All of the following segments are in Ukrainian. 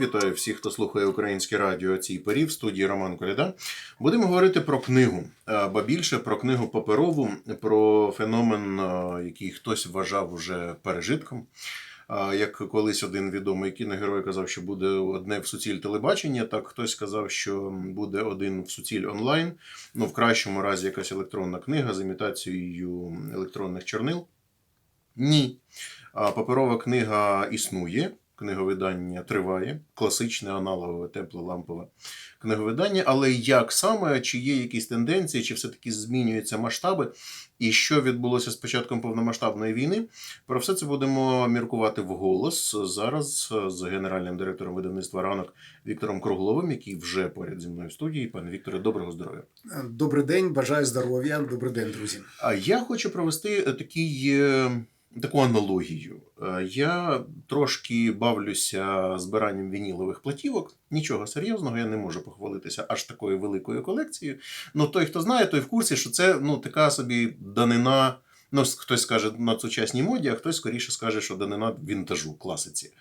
Вітаю всіх, хто слухає українське радіо цій порі в студії Роман Коляда. Будемо говорити про книгу, е, ба більше про книгу паперову, про феномен, е, який хтось вважав уже пережитком. Як колись один відомий кіногерой казав, що буде одне в суціль телебачення, так хтось сказав, що буде один в суціль онлайн. Ну, в кращому разі якась електронна книга з імітацією електронних чорнил. Ні. Паперова книга існує, книговидання триває, класичне аналогове теплолампове книговидання. Але як саме, чи є якісь тенденції, чи все-таки змінюються масштаби, і що відбулося з початком повномасштабної війни? Про все це будемо міркувати вголос зараз з генеральним директором видавництва ранок Віктором Кругловим, який вже поряд зі мною в студії. Пане Вікторе, доброго здоров'я. Добрий день, бажаю здоров'я. Добрий день, друзі. А я хочу провести такий, е, таку аналогію. Е, Я трошки бавлюся збиранням вінілових платівок. Нічого серйозного, я не можу похвалитися аж такою великою колекцією. Ну, той, хто знає, той в курсі, що це ну, така собі данина. Ну, хтось скаже на сучасній моді, а хтось скоріше скаже, що данина вінтажу, класиці.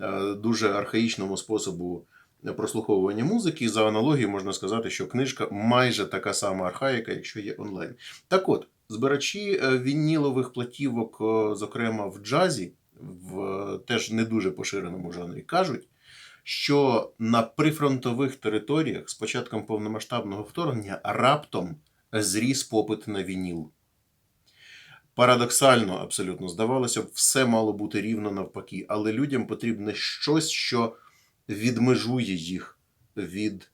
Е, Дуже архаїчному способу прослуховування музики. За аналогією можна сказати, що книжка майже така сама архаїка, якщо є онлайн. Так от, збирачі е, вінілових платівок, е, зокрема в джазі, в е, теж не дуже поширеному жанрі, кажуть, що на прифронтових територіях з початком повномасштабного вторгнення раптом зріс попит на вініл. Парадоксально, абсолютно, здавалося б, все мало бути рівно навпаки, але людям потрібне щось, що відмежує їх від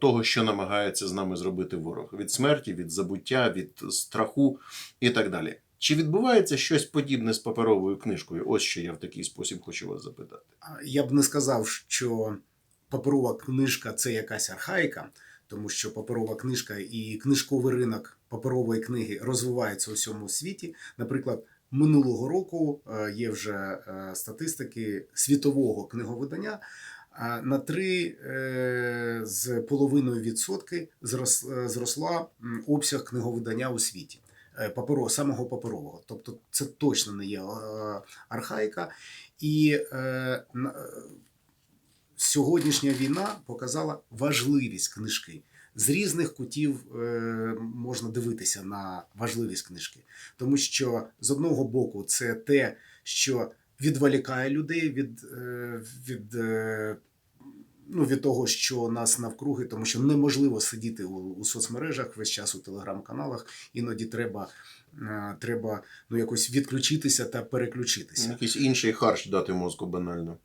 того, що намагається з нами зробити ворог: від смерті, від забуття, від страху і так далі. Чи відбувається щось подібне з паперовою книжкою? Ось що я в такий спосіб хочу вас запитати. Я б не сказав, що паперова книжка це якась архаїка, тому що паперова книжка і книжковий ринок паперової книги розвивається у всьому світі. Наприклад, минулого року е, є вже е, статистики світового книговидання. На 3 е, з половиною відсотки е, зросла обсяг книговидання у світі. е, Паперо, самого паперового, тобто це точно не є архаїка, і сьогоднішня війна показала важливість книжки. З різних кутів можна дивитися на важливість книжки, тому що з одного боку це те, що відволікає людей від, від, ну, від того, що нас навкруги, тому що неможливо сидіти у, у соцмережах весь час у телеграм-каналах. Іноді треба, е, треба ну, якось відключитися та переключитися. Якийсь інший харч дати мозку банально.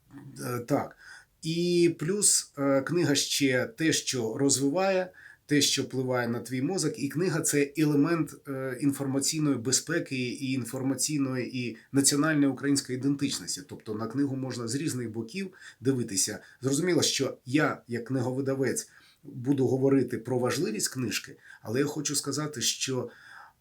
Е, Так. І плюс е, книга ще те, що розвиває, те, що впливає на твій мозок, і книга це елемент е, інформаційної безпеки і інформаційної і національної української ідентичності. Тобто на книгу можна з різних боків дивитися. Зрозуміло, що я, як книговидавець, буду говорити про важливість книжки, але я хочу сказати, що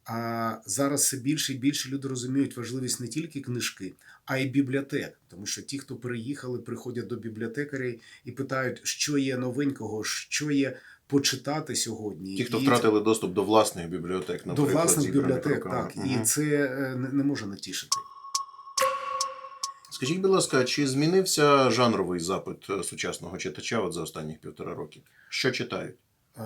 а, зараз все більше і більше люди розуміють важливість не тільки книжки, а й бібліотек. Тому що ті, хто переїхали, приходять до бібліотекарей і питають, що є новенького, що є почитати сьогодні. Ті, хто І втратили доступ до власних бібліотек, до власних бібліотек, так. Угу. І це е, не, не може натішити. Скажіть, будь ласка, чи змінився жанровий запит е, сучасного читача от за останніх півтора роки? Що читають? Е,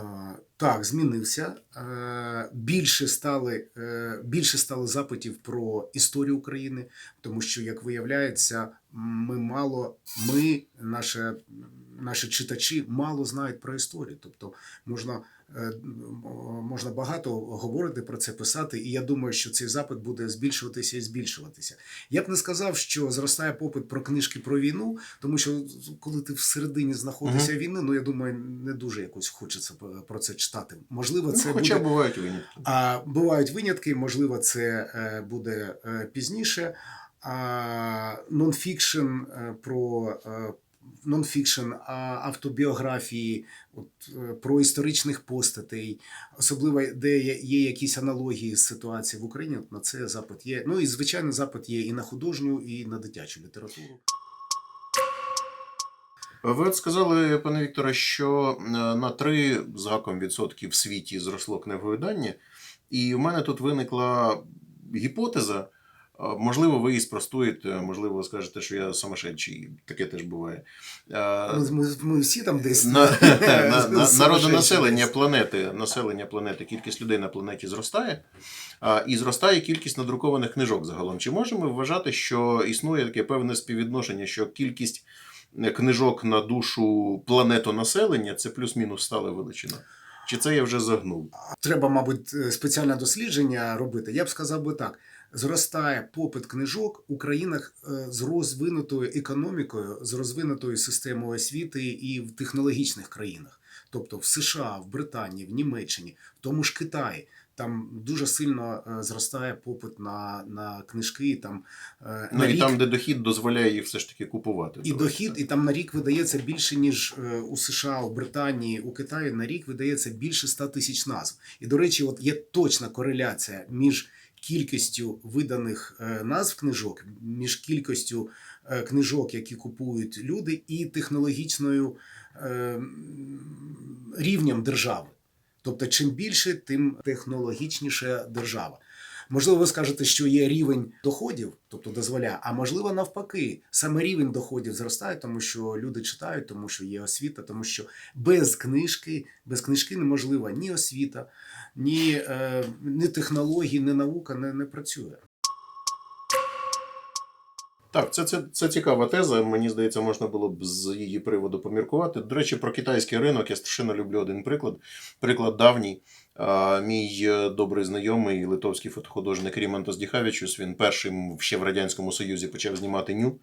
Так, змінився. Е, Більше стали, е, більше стало запитів про історію України, тому що, як виявляється, ми мало, ми, наше, наші читачі, мало знають про історію. Тобто можна, можна багато говорити про це, писати, і я думаю, що цей запит буде збільшуватися і збільшуватися. Я б не сказав, що зростає попит про книжки про війну, тому що коли ти всередині знаходишся війни, ну я думаю, не дуже якось хочеться про це читати. Можливо, це ну, хоча буде... бувають винятки. А бувають винятки, можливо, це е, буде е, пізніше. А нонфікшн е, про е, нонфікшн, автобіографії, от, е, про історичних постатей, особливо де є, якісь аналогії з ситуації в Україні. От на це запит є. Ну і звичайно, запит є і на художню, і на дитячу літературу. Ви от сказали, пане Вікторе, що е, на 3 з гаком відсотків в світі зросло книговидання, і в мене тут виникла гіпотеза, Можливо, ви і спростуєте, можливо, скажете, що я сумасшедший, таке теж буває. Ми, ми, ми всі там десь на, на, на, народонаселення планети, населення планети, кількість людей на планеті зростає, і зростає кількість надрукованих книжок загалом. Чи можемо вважати, що існує таке певне співвідношення, що кількість е, книжок на душу планетонаселення це плюс-мінус стала величина? Чи це я вже загнув? Треба, мабуть, е, спеціальне дослідження робити. Я б сказав би так: зростає попит книжок у країнах е, з розвинутою економікою, з розвинутою системою освіти і в технологічних країнах, тобто в США, в Британії, в Німеччині, в тому ж Китаї. Там дуже сильно е, зростає попит на, на книжки. Там, е, Ну на і рік- там, де дохід дозволяє їх все ж таки купувати. і дохід, і там на рік видається більше, ніж у США, у Британії, у Китаї на рік видається більше 100 тисяч назв. І, до речі, от є точна кореляція між кількістю виданих е, назв книжок, між кількістю е, книжок, які купують люди, і технологічною е, рівнем держави. Тобто, чим більше, тим технологічніша держава. Можливо, ви скажете, що є рівень доходів, тобто дозволяє, а можливо, навпаки, саме рівень доходів зростає, тому що люди читають, тому що є освіта, тому що без книжки, без книжки неможлива ні освіта, ні, е, ні технології, ні наука не, не працює. Так, це, це, це цікава теза. Мені здається, можна було б з її приводу поміркувати. До речі, про китайський ринок я страшенно люблю один приклад. Приклад давній. Мій е, добрий знайомий литовський фотохудожник Рімантос Діхавічус, він першим ще в Радянському Союзі почав знімати ню.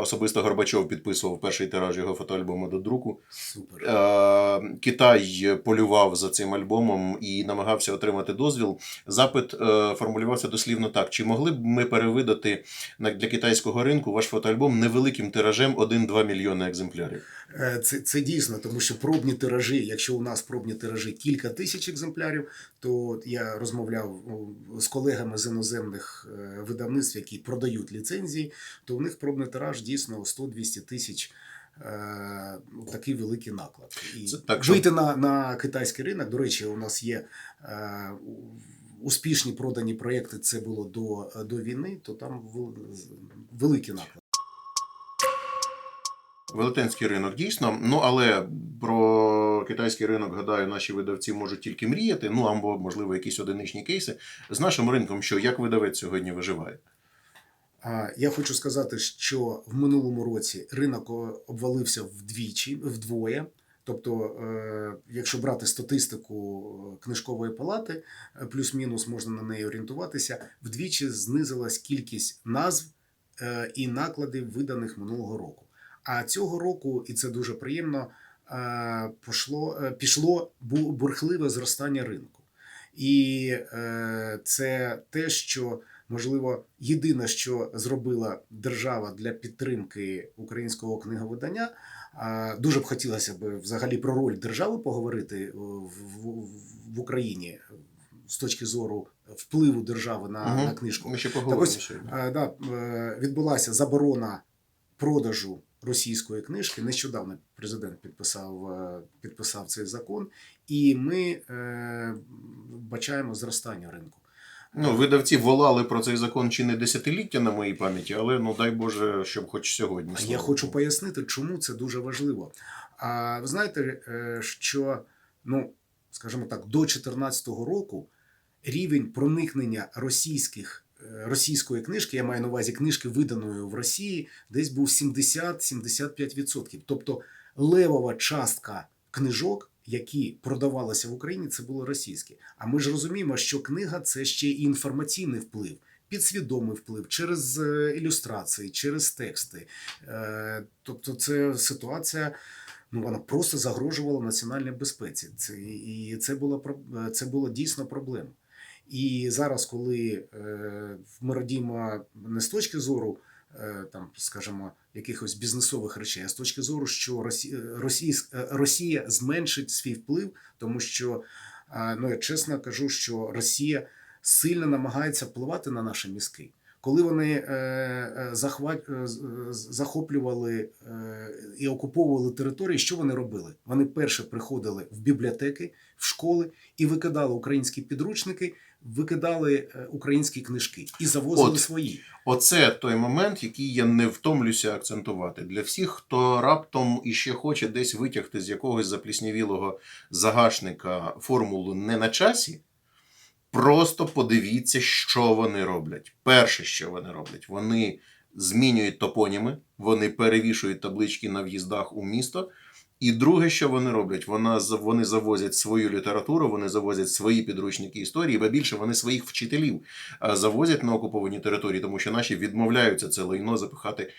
Особисто Горбачов підписував перший тираж його фотоальбому до друку. Супер. Е, Китай полював за цим альбомом і намагався отримати дозвіл. Запит е, формулювався дослівно так: чи могли б ми перевидати для китайського ринку ваш фотоальбом невеликим тиражем 1-2 мільйони екземплярів? Е, Це, це дійсно, тому що пробні тиражі, якщо у нас пробні тиражі кілька тисяч екземплярів, то я розмовляв ну, з колегами з іноземних е, видавництв, які продають ліцензії, то у них пробний тираж дійсно 100-200 тисяч. е, Такий великий наклад. І Це так, що- вийти на, на китайський ринок. До речі, у нас є е, успішні продані проєкти. Це було до, до війни, то там вел- великий наклад. Велетенський ринок дійсно. Ну але про китайський ринок, гадаю, наші видавці можуть тільки мріяти. Ну або, можливо, якісь одиничні кейси. З нашим ринком, що як видавець сьогодні виживає? Я хочу сказати, що в минулому році ринок обвалився вдвічі, вдвоє. Тобто, е, якщо брати статистику е, книжкової палати, е, плюс-мінус можна на неї орієнтуватися, вдвічі знизилась кількість назв і накладів, виданих минулого року. А цього року, і це дуже приємно, е, пошло, е, пішло бурхливе зростання ринку. І е, це те, що можливо, єдине, що зробила держава для підтримки українського книговидання. Дуже б хотілося б взагалі про роль держави поговорити в, в, в Україні з точки зору впливу держави на, Мгм. на книжку. Ми ще поговоримо ось, сьогодні. Е, Да, відбулася заборона продажу російської книжки. Нещодавно президент підписав, е, підписав цей закон, і ми е, бачаємо зростання ринку. Ну, видавці волали про цей закон чи не десятиліття на моїй пам'яті, але ну дай Боже, щоб хоч сьогодні. Я хочу пояснити, чому це дуже важливо. А ви знаєте, е, що, ну, скажімо так, до 2014 року рівень проникнення російських. Е, Російської книжки, я маю на увазі книжки, виданої в Росії, десь був 70-75%. Тобто левова частка книжок, які продавалися в Україні, це було російське. А ми ж розуміємо, що книга це ще і інформаційний вплив, підсвідомий вплив через е, ілюстрації, через тексти. Е, Тобто, це ситуація. Ну, вона просто загрожувала національній безпеці. Це, і це було, про- це було дійсно проблема. І зараз, коли е, ми радіємо не з точки зору, е, там, скажімо, якихось бізнесових речей, а з точки зору, що Росія, Російська, Росія зменшить свій вплив, тому що, е, ну я чесно кажу, що Росія сильно намагається впливати на наші мізки. Коли вони е, е, е, захоплювали е, і окуповували території, що вони робили? Вони перше приходили в бібліотеки, в школи і викидали українські підручники викидали е, українські книжки і завозили От. свої. Оце той момент, який я не втомлюся акцентувати. Для всіх, хто раптом іще хоче десь витягти з якогось запліснявілого загашника формулу не на часі. Просто подивіться, що вони роблять. Перше, що вони роблять, вони змінюють топоніми, вони перевішують таблички на в'їздах у місто. І друге, що вони роблять, вона, вони завозять свою літературу, вони завозять свої підручники історії, бо більше вони своїх вчителів завозять на окуповані території, тому що наші відмовляються це лайно запихати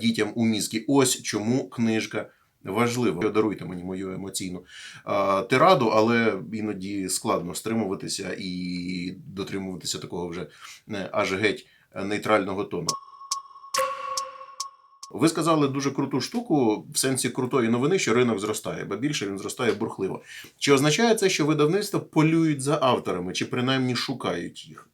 дітям у мізки. Ось чому книжка важлива. Даруйте мені мою емоційну тираду, але іноді складно стримуватися і дотримуватися такого вже аж геть е, нейтрального тону. Ви сказали дуже круту штуку в сенсі крутої новини, що ринок зростає, бо більше він зростає бурхливо. Чи означає це, що видавництва полюють за авторами, чи принаймні шукають їх?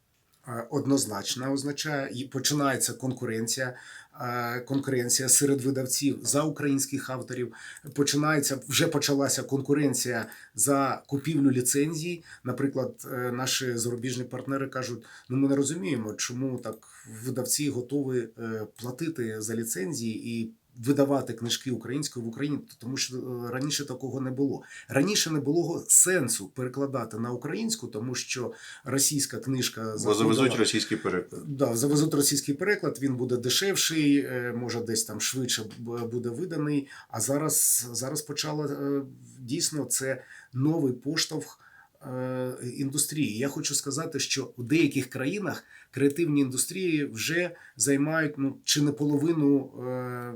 Е, Однозначно означає, і починається конкуренція. Е, Конкуренція серед видавців за українських авторів. Починається вже почалася конкуренція за купівлю ліцензій. Наприклад, е, наші зарубіжні партнери кажуть: ну ми не розуміємо, чому так видавці готові е, платити за ліцензії і видавати книжки українською в Україні, тому що е, раніше такого не було. Раніше не було сенсу перекладати на українську, тому що російська книжка заходила- завезуть російський переклад. Да, завезуть російський переклад, він буде дешевший, е, може десь там швидше буде виданий. А зараз, зараз почало е, дійсно це новий поштовх е, індустрії. Я хочу сказати, що у деяких країнах креативні індустрії вже займають ну, чи не половину е,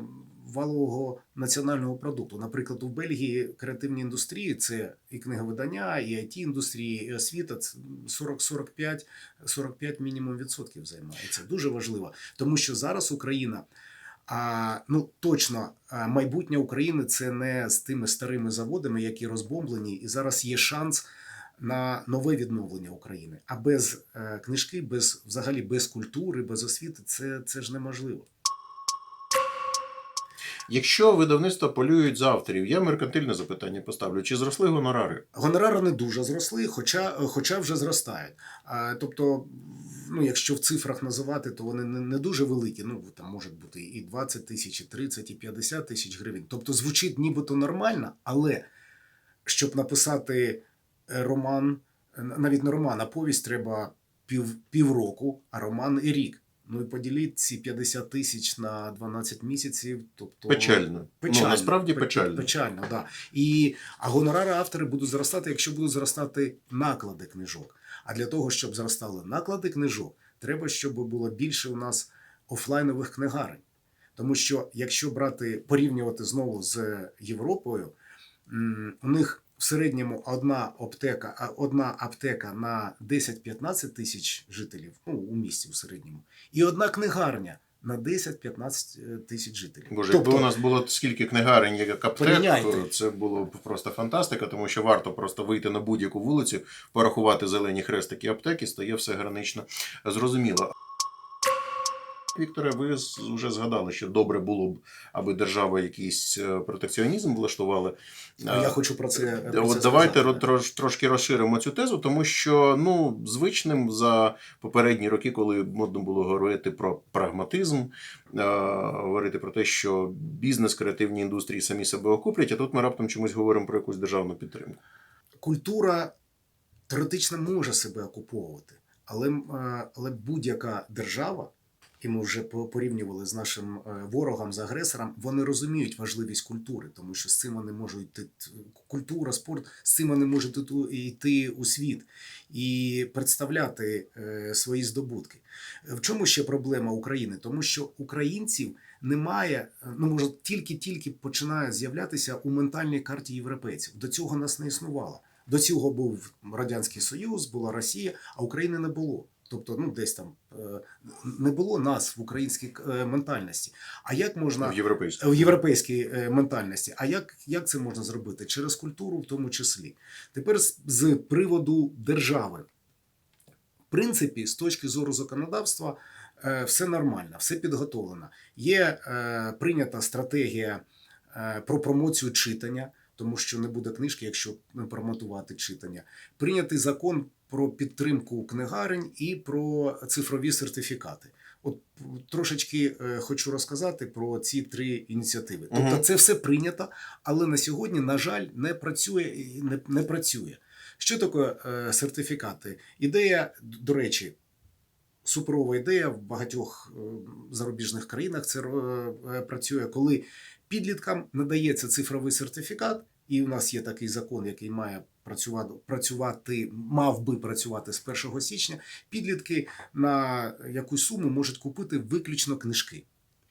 валового національного продукту. Наприклад, у Бельгії креативні індустрії це і книговидання, і it індустрії, і освіта це 40-45 45 мінімум відсотків займається. Дуже важливо, тому що зараз Україна. А, ну точно майбутнє України це не з тими старими заводами, які розбомблені, і зараз є шанс на нове відновлення України. А без е, книжки, без взагалі без культури, без освіти, це, це ж неможливо. Якщо видавництва полюють за авторів, я меркантильне запитання поставлю: чи зросли гонорари? Гонорари не дуже зросли, хоча, хоча вже зростають. А, тобто, ну, якщо в цифрах називати, то вони не, не дуже великі. Ну, там можуть бути і 20 тисяч, і 30, і 50 тисяч гривень. Тобто звучить нібито нормально, але щоб написати е, роман, е, навіть не роман, а повість треба пів, півроку, а роман і рік. Ну і поділіть ці 50 тисяч на 12 місяців. Тобто Печально. Печально, Ну, насправді печально. Печально, да. І, а гонорари автори будуть зростати, якщо будуть зростати наклади книжок. А для того, щоб зростали наклади книжок, треба, щоб було більше у нас офлайнових книгарень. Тому що якщо брати порівнювати знову з Європою, у них в середньому одна аптека, одна аптека на 10-15 тисяч жителів, ну у місті у середньому, і одна книгарня на 10-15 тисяч жителів. Боже, якби у нас було скільки книгарень, як аптек, то це було б просто фантастика, тому що варто просто вийти на будь-яку вулицю, порахувати зелені хрестики аптеки, стає все гранично зрозуміло. Вікторе, ви вже згадали, що добре було б, аби держава якийсь е, протекціонізм влаштувала. Я хочу про це. про От це давайте сказати. трош, трошки розширимо цю тезу, тому що ну, звичним за попередні роки, коли модно було говорити про прагматизм, е, говорити про те, що бізнес, креативні індустрії самі себе окуплять, а тут ми раптом чомусь говоримо про якусь державну підтримку. культура теоретично може себе окуповувати, але, е, але будь-яка держава, і ми вже порівнювали з нашим е, ворогом, з агресором, вони розуміють важливість культури, тому що з цим вони можуть йти. Культура, спорт, з цим вони можуть йти- у світ і представляти е, свої здобутки. В чому ще проблема України? Тому що українців немає, ну може тільки-тільки починає з'являтися у ментальній карті європейців. До цього нас не існувало. До цього був Радянський Союз, була Росія, а України не було. Тобто, ну десь там е, не було нас в українській е, ментальності. А як можна В європейській. в європейській е, ментальності. А як, як це можна зробити? Через культуру, в тому числі. Тепер з, з приводу держави. В принципі, з точки зору законодавства, все нормально, все підготовлено. Є прийнята стратегія про промоцію читання, тому що не буде книжки, якщо не промотувати читання. Прийнятий закон про підтримку книгарень і про цифрові сертифікати. От трошечки е, хочу розказати про ці три ініціативи. Тобто, це все прийнято, але на сьогодні, на жаль, не працює не, не працює. Що таке е, сертифікати? Ідея, до речі, суперова ідея в багатьох е, зарубіжних країнах це працює, коли підліткам надається цифровий сертифікат, і у нас є такий закон, який має працювати, працювати мав би працювати з 1 січня. Підлітки на якусь суму можуть купити виключно книжки.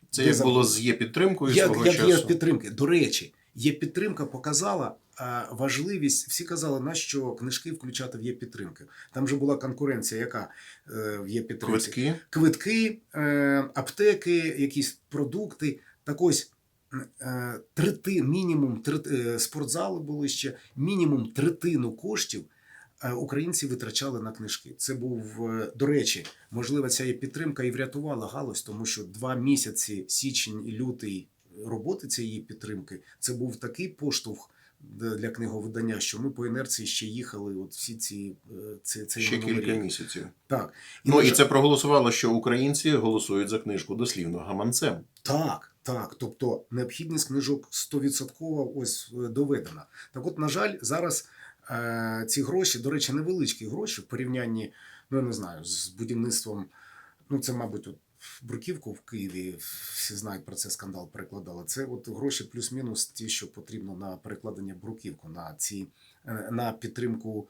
Це Де як було з є підтримкою Як, свого як часу. є підтримки. До речі, є підтримка показала е, важливість. Всі казали, на що книжки включати в є підтримки. Там же була конкуренція, яка е, в є підтримці. Квитки. Квитки, е, аптеки, якісь продукти. Так ось е, трети, мінімум трет, е, спортзали були ще, мінімум третину коштів. е, Українці витрачали на книжки. Це був, до речі, можливо, ця підтримка і врятувала галузь, тому що два місяці, січень і лютий роботи цієї підтримки, це був такий поштовх для книговидання, що ми по інерції ще їхали. От всі ці е, це, Ще кілька рік. місяців. Так Ну на і це проголосувало, що українці голосують за книжку дослівно гаманцем. Так, так. Тобто необхідність книжок 100% ось е, доведена. Так от, на жаль, зараз е, ці гроші, до речі, невеличкі гроші в порівнянні, ну я не знаю, з будівництвом. Ну, це, мабуть, от Бруківку в Києві, всі знають про це скандал, перекладали. Це от гроші плюс-мінус ті, що потрібно на перекладення Бруківку, на ці е, на підтримку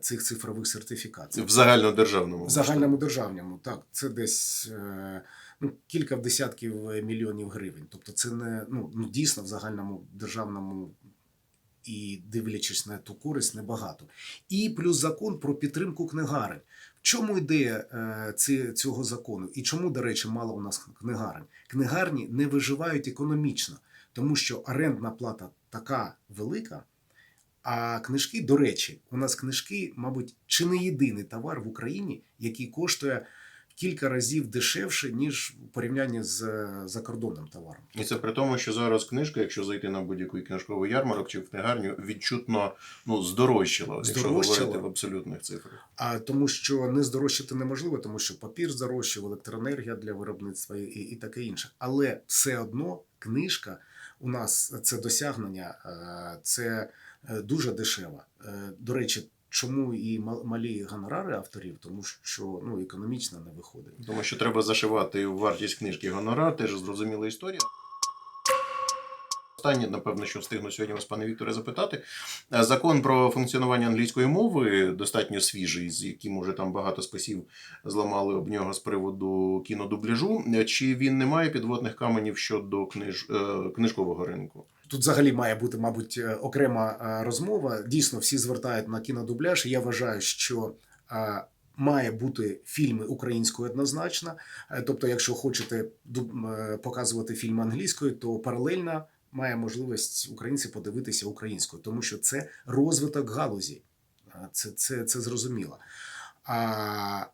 цих цифрових сертифікатів. В загальнодержавному. В загальному державному, так, це десь е, ну, кілька десятків мільйонів гривень. Тобто це не ну, ну дійсно в загальному державному і дивлячись на ту користь, небагато. І плюс закон про підтримку книгарень. В чому ідея е, цього закону? І чому, до речі, мало у нас книгарень? Книгарні не виживають економічно, тому що орендна плата така велика. А книжки, до речі, у нас книжки, мабуть, чи не єдиний товар в Україні, який коштує кілька разів дешевше, ніж у порівнянні з закордонним товаром. І це при тому, що зараз книжка, якщо зайти на будь-який книжковий ярмарок чи в книгарню, відчутно ну, здорожчала, якщо говорити в абсолютних цифрах. А тому, що не здорожчати неможливо, тому що папір здорожчав, електроенергія для виробництва і, і таке інше. Але все одно книжка у нас це досягнення, е, це дуже дешево. Е, До речі, чому і мал- малі гонорари авторів, тому що ну, економічно не виходить. Тому що треба зашивати вартість книжки гонорар, теж зрозуміла історія. Останнє, напевно, що встигну сьогодні вас, пане Вікторе, запитати. Е, Закон про функціонування англійської мови достатньо свіжий, з яким уже там багато списів зламали об нього з приводу кінодубляжу. Е, Чи він не має підводних каменів щодо книж... е, книжкового ринку? Тут взагалі має бути, мабуть, е, окрема е, розмова. Дійсно, всі звертають на кінодубляж. Я вважаю, що е, має бути фільми українською однозначно. Тобто, якщо хочете показувати фільми англійською, то паралельно має можливість українці подивитися українською, тому що це розвиток галузі. Це, це, це зрозуміло. А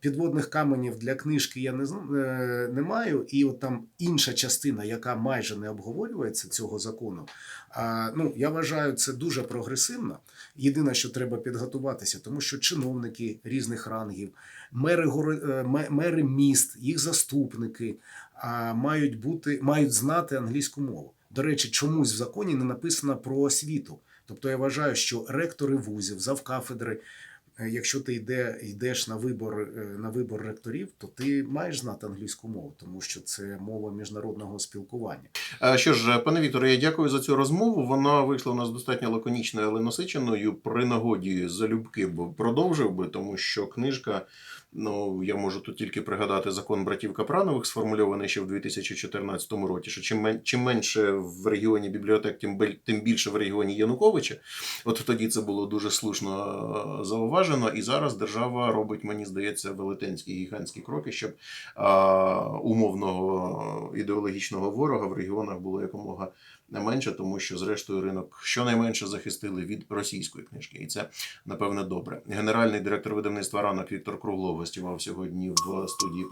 підводних каменів для книжки я не, е, не маю. І от там інша частина, яка майже не обговорюється цього закону. А, ну, я вважаю, це дуже прогресивно. Єдине, що треба підготуватися, тому що чиновники різних рангів, мери, е, мери міст, їх заступники а, мають бути, мають знати англійську мову. До речі, чомусь в законі не написано про освіту. Тобто я вважаю, що ректори вузів, завкафедри, е, якщо ти йде, йдеш на вибор, е, на вибор ректорів, то ти маєш знати англійську мову, тому що це мова міжнародного спілкування. Е, Що ж, пане Вікторе, я дякую за цю розмову. Вона вийшла у нас достатньо лаконічною, але насиченою. При нагоді залюбки б продовжив би, тому що книжка, ну я можу тут тільки пригадати закон братів Капранових, сформульований ще в 2014 році. Що чим, мен- чим менше в регіоні бібліотек, тим, тим більше в регіоні Януковича. От тоді це було дуже слушно е, зауважено. І зараз держава робить, мені здається, велетенські гігантські кроки, щоб а, умовного ідеологічного ворога в регіонах було якомога менше, тому що, зрештою, ринок щонайменше захистили від російської книжки, і це напевне добре. Генеральний директор видавництва ранок Віктор Круглов гостював сьогодні в студії